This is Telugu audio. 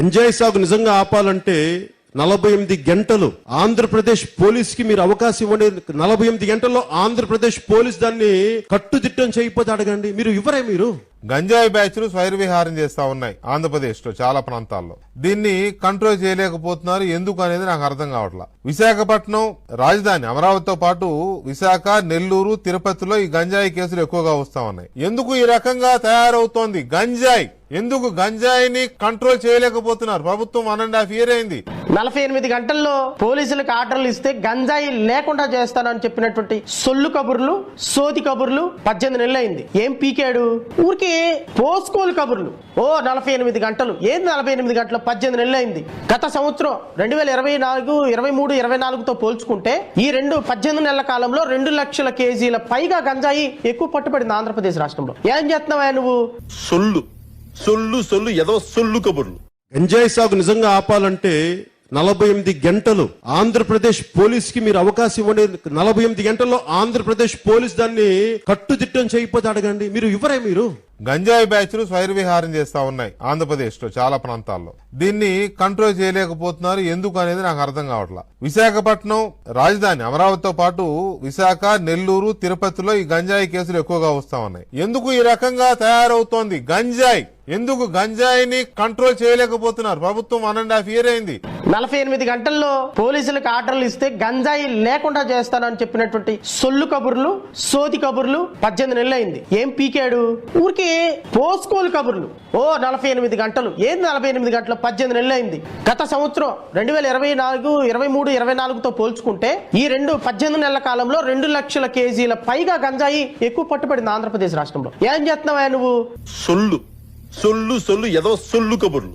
గంజాయి సాగు నిజంగా ఆపాలంటే నలభై ఎనిమిది గంటలు. ఆంధ్రప్రదేశ్ పోలీస్కి మీరు అవకాశం ఇవ్వండి. నలభై ఎనిమిది గంటల్లో ఆంధ్రప్రదేశ్ పోలీస్ దాన్ని కట్టుదిట్టం చేయకపోతే అడగండి. మీరు ఇవ్వరే మీరు? గంజాయి బ్యాచ్లు స్వైర్విహారం చేస్తూ చేస్తా ఉన్నాయి ఆంధ్రప్రదేశ్లో చాలా ప్రాంతాల్లో. దీన్ని కంట్రోల్ చేయలేకపోతున్నారు ఎందుకు అనేది నాకు అర్థం కావట్లా. విశాఖపట్నం రాజధాని అమరావతితో పాటు విశాఖ నెల్లూరు తిరుపతిలో ఈ గంజాయి కేసులు ఎక్కువగా వస్తా ఉన్నాయి. ఎందుకు ఈ రకంగా తయారవుతోంది? గంజాయి. ఎందుకు గంజాయిని కంట్రోల్ చేయలేకపోతున్నారు? ప్రభుత్వం వన్ అండ్ హాఫ్ ఇయర్ అయింది. నలభై ఎనిమిది గంటల్లో పోలీసులకు ఆర్డర్లు ఇస్తే గంజాయి లేకుండా చేస్తానని చెప్పినటువంటి సొల్లు కబుర్లు సోది కబుర్లు పద్దెనిమిది నెలలు అయింది. ఏం పీకాడు? ఊరికి పోస్కోలు కబుర్లు. ఓ నలభై ఎనిమిది గంటలు. ఏంది నలభై ఎనిమిది గంటలు? పద్దెనిమిది నెలలు అయింది. గత సంవత్సరం రెండు వేల ఇరవై నాలుగు ఇరవై మూడు ఇరవై నాలుగుతో పోల్చుకుంటే ఈ రెండు పద్దెనిమిది నెలల కాలంలో రెండు లక్షల కేజీల పైగా గంజాయి ఎక్కువ పట్టుబడింది ఆంధ్రప్రదేశ్ రాష్ట్రంలో. ఏం చేస్తున్నావా నువ్వు? సొల్లు. సొల్లు సొల్లు ఏదో సొల్లు కబుర్లు. గంజాయి సాగు నిజంగా ఆపాలంటే నలభై ఎనిమిది గంటలు ఆంధ్రప్రదేశ్ పోలీస్కి మీరు అవకాశం ఇవ్వండి. నలభై ఎనిమిది గంటల్లో ఆంధ్రప్రదేశ్ పోలీస్ దాన్ని కట్టుదిట్టం చేయకపోతే అడగండి. మీరు ఇవ్వరే మీరు? గంజాయి బ్యాచ్లు స్వైర్విహారం చేస్తా ఉన్నాయి ఆంధ్రప్రదేశ్లో చాలా ప్రాంతాల్లో. దీన్ని కంట్రోల్ చేయలేకపోతున్నారు. ఎందుకు అనేది నాకు అర్థం కావట్లా. విశాఖపట్నం రాజధాని అమరావతితో పాటు విశాఖ నెల్లూరు తిరుపతిలో ఈ గంజాయి కేసులు ఎక్కువగా వస్తా ఉన్నాయి. ఎందుకు ఈ రకంగా తయారవుతోంది? గంజాయి. ఎందుకు గంజాయిని కంట్రోల్ చేయలేకపోతున్నారు? ప్రభుత్వం వన్ అండ్ హాఫ్ ఇయర్ అయింది. నలభై ఎనిమిది గంటల్లో పోలీసులకు ఆర్డర్లు ఇస్తే గంజాయి లేకుండా చేస్తానని చెప్పినటువంటి సొల్లు కబుర్లు సోది కబుర్లు పద్దెనిమిది నెలలు అయింది ఏం పీకాడు? ఊరికి పోస్కోలు కబుర్లు. ఓ నలభై ఎనిమిది గంటలు. ఏంది నలభై ఎనిమిది గంటలు? పద్దెనిమిది నెలలు అయింది. గత సంవత్సరం రెండు వేల ఇరవై నాలుగు ఇరవై మూడు ఇరవై నాలుగుతో పోల్చుకుంటే ఈ రెండు పద్దెనిమిది నెలల కాలంలో రెండు లక్షల కేజీల పైగా గంజాయి ఎక్కువ పట్టుబడింది ఆంధ్రప్రదేశ్ రాష్ట్రంలో. ఏం చేస్తున్నావా నువ్వు? సొల్లు. సొల్లు సొల్లు ఏదో సొల్లు కబుర్లు.